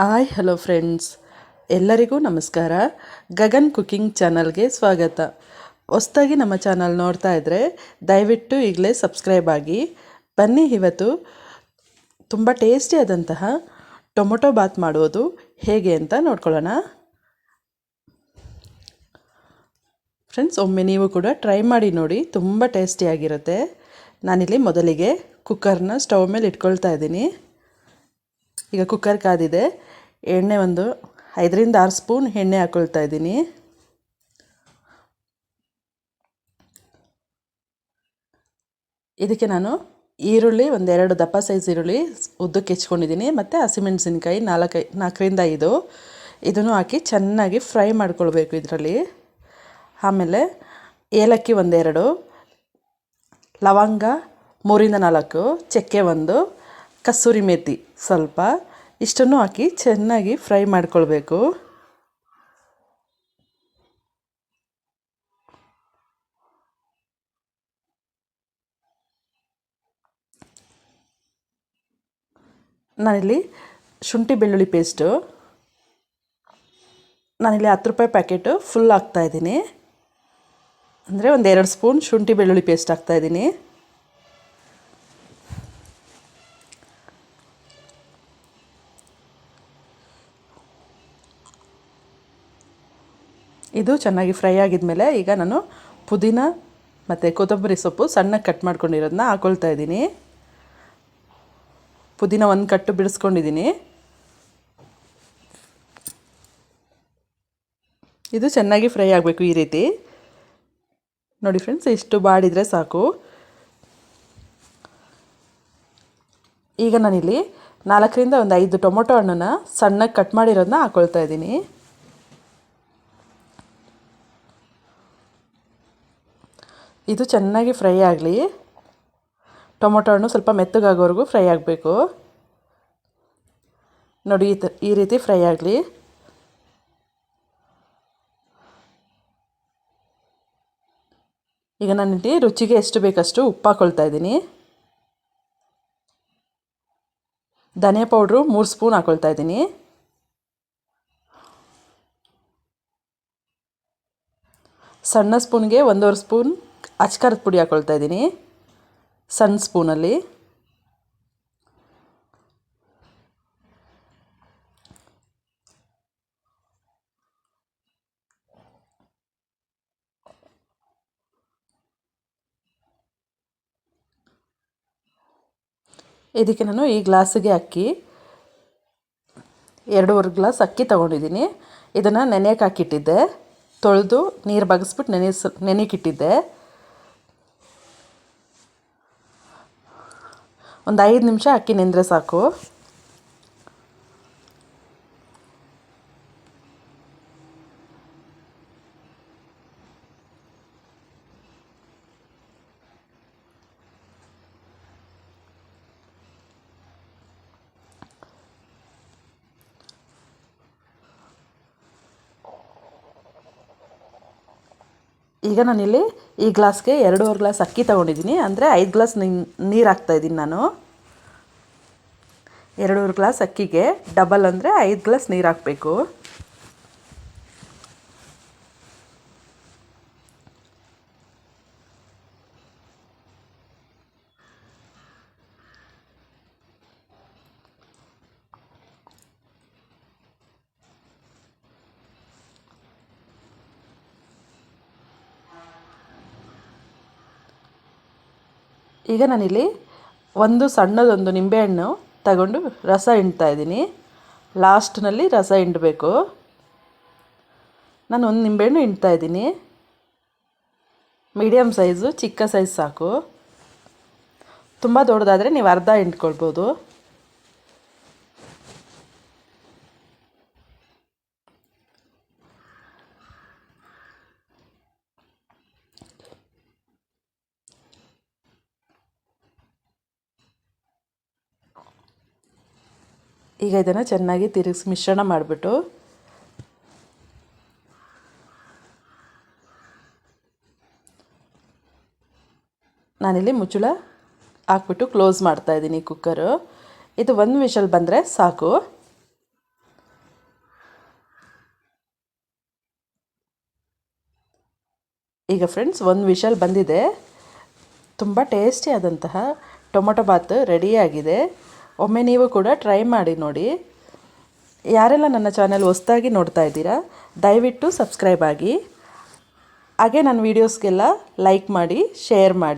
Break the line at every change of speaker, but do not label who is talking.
Hi, hello friends. ಎಲ್ಲರಿಗೂ ನಮಸ್ಕಾರ. Gagan cooking ಚಾನಲ್ಗೆ ಸ್ವಾಗತ. ಹೊಸ್ದಾಗಿ ನಮ್ಮ ಚಾನಲ್ ನೋಡ್ತಾ ಇದ್ದರೆ ದಯವಿಟ್ಟು ಈಗಲೇ ಸಬ್ಸ್ಕ್ರೈಬ್ ಆಗಿ. ಬನ್ನಿ, ಇವತ್ತು ತುಂಬ ಟೇಸ್ಟಿಯಾದಂತಹ ಟೊಮೊಟೊ ಬಾತ್ ಮಾಡುವುದು ಹೇಗೆ ಅಂತ ನೋಡ್ಕೊಳ್ಳೋಣ. ಫ್ರೆಂಡ್ಸ್, ಒಮ್ಮೆ ನೀವು ಕೂಡ ಟ್ರೈ ಮಾಡಿ ನೋಡಿ, ತುಂಬ ಟೇಸ್ಟಿಯಾಗಿರುತ್ತೆ ನಾನಿಲ್ಲಿ ಮೊದಲಿಗೆ ಕುಕ್ಕರ್ನ ಸ್ಟವ್ ಮೇಲೆ ಇಟ್ಕೊಳ್ತಾ ಇದ್ದೀನಿ. ಈಗ ಕುಕ್ಕರ್ ಕಾದಿದೆ. ಎಣ್ಣೆ ಒಂದು ಐದರಿಂದ ಆರು ಸ್ಪೂನ್ ಎಣ್ಣೆ ಹಾಕ್ಕೊಳ್ತಾ ಇದ್ದೀನಿ. ಇದಕ್ಕೆ ನಾನು ಈರುಳ್ಳಿ ಒಂದೆರಡು ದಪ್ಪ ಸೈಜ್ ಈರುಳ್ಳಿ ಉದ್ದಕ್ಕೆ ಹೆಚ್ಕೊಂಡಿದ್ದೀನಿ. ಮತ್ತು ಹಸಿಮೆಣಸಿನ್ಕಾಯಿ ನಾಲ್ಕೈ, ನಾಲ್ಕರಿಂದ ಐದು. ಇದನ್ನು ಹಾಕಿ ಚೆನ್ನಾಗಿ ಫ್ರೈ ಮಾಡ್ಕೊಳ್ಬೇಕು ಇದರಲ್ಲಿ. ಆಮೇಲೆ ಏಲಕ್ಕಿ ಒಂದೆರಡು, ಲವಂಗ ಮೂರಿಂದ ನಾಲ್ಕು, ಚಕ್ಕೆ ಒಂದು. ಕಸೂರಿ ಮೇಥಿ ಸ್ವಲ್ಪ ಇಷ್ಟನ್ನು ಹಾಕಿ ಚೆನ್ನಾಗಿ ಫ್ರೈ ಮಾಡ್ಕೊಳ್ಬೇಕು. ನಾನಿಲ್ಲಿ ಶುಂಠಿ ಬೆಳ್ಳುಳ್ಳಿ ಪೇಸ್ಟು. ನಾನಿಲ್ಲಿ ಹತ್ತು ರೂಪಾಯಿ ಪ್ಯಾಕೆಟು ಫುಲ್ ಹಾಕ್ತಾಯಿದ್ದೀನಿ ಅಂದರೆ ಒಂದು ಎರಡು ಸ್ಪೂನ್ ಶುಂಠಿ ಬೆಳ್ಳುಳ್ಳಿ ಪೇಸ್ಟ್ ಹಾಕ್ತಾಯಿದ್ದೀನಿ ಇದು ಚೆನ್ನಾಗಿ ಫ್ರೈ ಆಗಿದ್ಮೇಲೆ ಈಗ ನಾನು ಪುದೀನ ಮತ್ತು ಕೊತ್ತಂಬರಿ ಸೊಪ್ಪು ಸಣ್ಣಗೆ ಕಟ್ ಮಾಡ್ಕೊಂಡಿರೋದನ್ನ ಹಾಕ್ಕೊಳ್ತಾ ಇದ್ದೀನಿ. ಪುದೀನ ಒಂದು ಕಟ್ಟು ಬಿಡಿಸ್ಕೊಂಡಿದ್ದೀನಿ. ಇದು ಚೆನ್ನಾಗಿ ಫ್ರೈ ಆಗಬೇಕು ಈ ರೀತಿ. ನೋಡಿ ಫ್ರೆಂಡ್ಸ್, ಇಷ್ಟು ಬಾಡಿದರೆ ಸಾಕು. ಈಗ ನಾನಿಲ್ಲಿ ನಾಲ್ಕರಿಂದ ಒಂದು ಐದು ಟೊಮೊಟೊ ಹಣ್ಣನ್ನು ಸಣ್ಣಗೆ ಕಟ್ ಮಾಡಿರೋದನ್ನ ಹಾಕ್ಕೊಳ್ತಾ ಇದ್ದೀನಿ. ಇದು ಚೆನ್ನಾಗಿ ಫ್ರೈ ಆಗಲಿ. ಟೊಮೊಟೊ ಹಣ್ಣು ಸ್ವಲ್ಪ ಮೆತ್ತಗಾಗೋವರೆಗೂ ಫ್ರೈ ಆಗಬೇಕು. ನೋಡಿ, ಈ ತ, ಈ ರೀತಿ ಫ್ರೈ ಆಗಲಿ. ಈಗ ನಾನಿಲ್ಲಿ ರುಚಿಗೆ ಎಷ್ಟು ಬೇಕಷ್ಟು ಉಪ್ಪು ಹಾಕ್ಕೊಳ್ತಾ ಇದ್ದೀನಿ. ಧನಿಯಾ ಪೌಡ್ರು ಮೂರು ಸ್ಪೂನ್ ಹಾಕ್ಕೊಳ್ತಾ ಇದ್ದೀನಿ. ಸಣ್ಣ ಸ್ಪೂನ್ಗೆ ಒಂದೂವರೆ ಸ್ಪೂನ್ ಅಚ್ಕಾರದ ಪುಡಿ ಹಾಕ್ಕೊಳ್ತಾ ಇದ್ದೀನಿ. ಸಣ್ಣ ಸ್ಪೂನಲ್ಲಿ. ಇದಕ್ಕೆ ನಾನು ಈ ಗ್ಲಾಸಿಗೆ ಅಕ್ಕಿ, ಎರಡೂವರೆ ಗ್ಲಾಸ್ ಅಕ್ಕಿ ತೊಗೊಂಡಿದ್ದೀನಿ. ಇದನ್ನು ನೆನೆಯಕ್ಕೆ ಹಾಕಿಟ್ಟಿದ್ದೆ. ತೊಳೆದು ನೀರು ಬಗ್ಸ್ಬಿಟ್ಟು ನೆನೆಸ್ ನೆನೆಯಕ್ಕಿಟ್ಟಿದ್ದೆ ಒಂದು ಐದು ನಿಮಿಷ ಅಕ್ಕಿ ನೆಂದರೆ ಸಾಕು. ಈಗ ನಾನಿಲ್ಲಿ ಈ ಗ್ಲಾಸ್ಗೆ ಎರಡೂವರೆ ಗ್ಲಾಸ್ ಅಕ್ಕಿ ತೊಗೊಂಡಿದ್ದೀನಿ. ಅಂದರೆ ಐದು ಗ್ಲಾಸ್ ನೀರು ಹಾಕ್ತಾಯಿದ್ದೀನಿ ನಾನು. ಎರಡೂವರೆ ಗ್ಲಾಸ್ ಅಕ್ಕಿಗೆ ಡಬಲ್ ಅಂದರೆ ಐದು ಗ್ಲಾಸ್ ನೀರು ಹಾಕಬೇಕು ಈಗ ನಾನಿಲ್ಲಿ ಒಂದು ಸಣ್ಣದೊಂದು ನಿಂಬೆಹಣ್ಣು ತಗೊಂಡು ರಸ ಹಿಂಡ್ತಾ ಇದ್ದೀನಿ. ಲಾಸ್ಟ್ನಲ್ಲಿ ರಸ ಹಿಂಡಬೇಕು. ನಾನು ಒಂದು ನಿಂಬೆಹಣ್ಣು ಹಿಂಡ್ತಾ ಇದ್ದೀನಿ. ಮೀಡಿಯಮ್ ಸೈಜು, ಚಿಕ್ಕ ಸೈಜ್ ಸಾಕು. ತುಂಬ ದೊಡ್ಡದಾದರೆ ನೀವು ಅರ್ಧ ಹಿಂಡ್ಕೊಳ್ಬೋದು. ಈಗ ಇದನ್ನು ಚೆನ್ನಾಗಿ ತಿರುಗಿಸಿ ಮಿಶ್ರಣ ಮಾಡಿಬಿಟ್ಟು. ನಾನಿಲ್ಲಿ ಮುಚ್ಚಳ ಹಾಕ್ಬಿಟ್ಟು ಕ್ಲೋಸ್ ಮಾಡ್ತಾ ಇದ್ದೀನಿ ಕುಕ್ಕರು. ಇದು ಒಂದು ವಿಷಲ್ ಬಂದರೆ ಸಾಕು. ಈಗ ಫ್ರೆಂಡ್ಸ್, ಒಂದು ವಿಷಲ್ ಬಂದಿದೆ. ತುಂಬ ಟೇಸ್ಟಿ ಆದಂತಹ ಟೊಮೊಟೊ ಬಾತ್ ರೆಡಿಯಾಗಿದೆ ಒಮ್ಮೆ ನೀವು ಕೂಡ ಟ್ರೈ ಮಾಡಿ ನೋಡಿ. ಯಾರೆಲ್ಲ ನನ್ನ ಚಾನೆಲ್ ಹೊಸ್ದಾಗಿ ನೋಡ್ತಾ ಇದ್ದೀರಾ, ದಯವಿಟ್ಟು ಸಬ್ಸ್ಕ್ರೈಬ್ ಆಗಿ. ಹಾಗೆ ನನ್ನ ವೀಡಿಯೋಸ್ಗೆಲ್ಲ ಲೈಕ್ ಮಾಡಿ ಶೇರ್ ಮಾಡಿ.